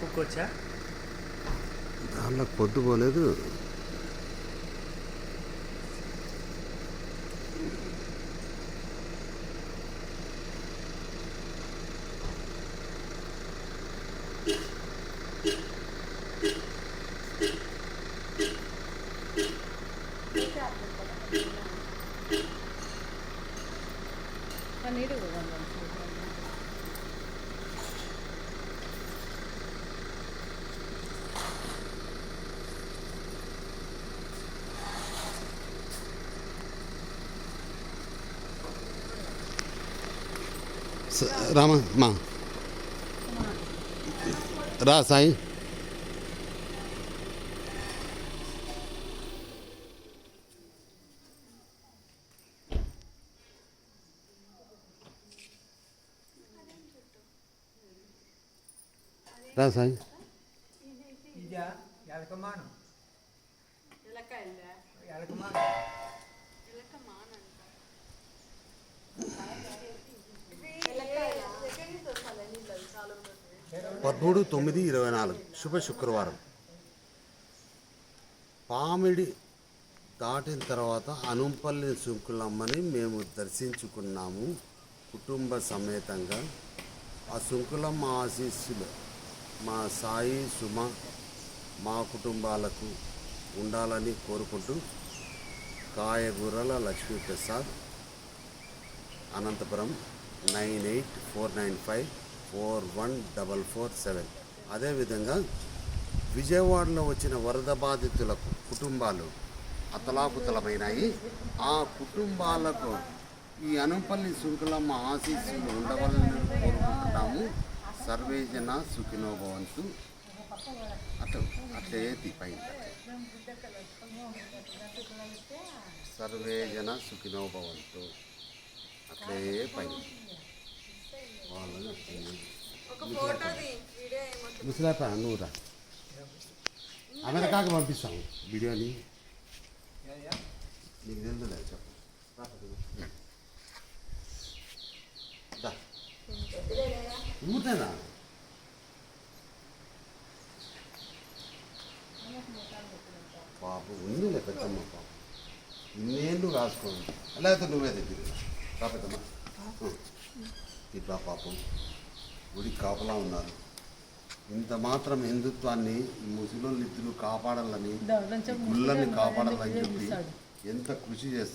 కుక్కొచ్చా దాంట్లో పొద్దు పోలేదు. నీడు రామ మా రా సాయి రా సాయి ఇదా ఎలకమాను ఎలక్కాయలదా ఎలకమాను పదమూడు తొమ్మిది ఇరవై నాలుగు. శుభ శుక్రవారం. పామిడి దాటిన తర్వాత అనుంపల్లి సుంకులమ్మని మేము దర్శించుకున్నాము. కుటుంబ సమేతంగా. ఆ సుంకులమ్మ ఆశీస్సులు మా సాయి సుమ మా కుటుంబాలకు ఉండాలని కోరుకుంటూ కాయగూరల Lakshmiprasad Anantapur nine eight four nine five four one double four seven. అదేవిధంగా విజయవాడలో వచ్చిన వరద బాధితులకు కుటుంబాలు అతలాకుతలమైనాయి. ఆ కుటుంబాలకు ఈ అనుపల్లి శుంకులమ్మ ఆశీస్సులు ఉండవాలని కోరుకుంటున్నాము. సర్వేజన సుఖినోభవంతు. అటు అట్లే పైన సర్వేజన సుఖినోభవంతు. అట్లే పైన ముసలాప నువ్వు రా. అమెరికాకి పంపిస్తాము వీడియోని నీకు తెలుదులే చెప్పు. దా. ఊరికేనా పాప ఉందిలే పెద్దమ్మ పాప. ఇన్నేళ్ళు రాసుకోండి. లేకపోతే నువ్వే దగ్గర రా. పెద్దమ్మ. ఇట్లా పాపం గుడి కాపలా ఉన్నారు. ఇంత మాత్రం హిందుత్వాన్ని ఈ ముసలోళ్ళు ఇద్దరు కాపాడాలని గుళ్ళని కాపాడాలని చెప్పి ఎంత కృషి చేస్తారు?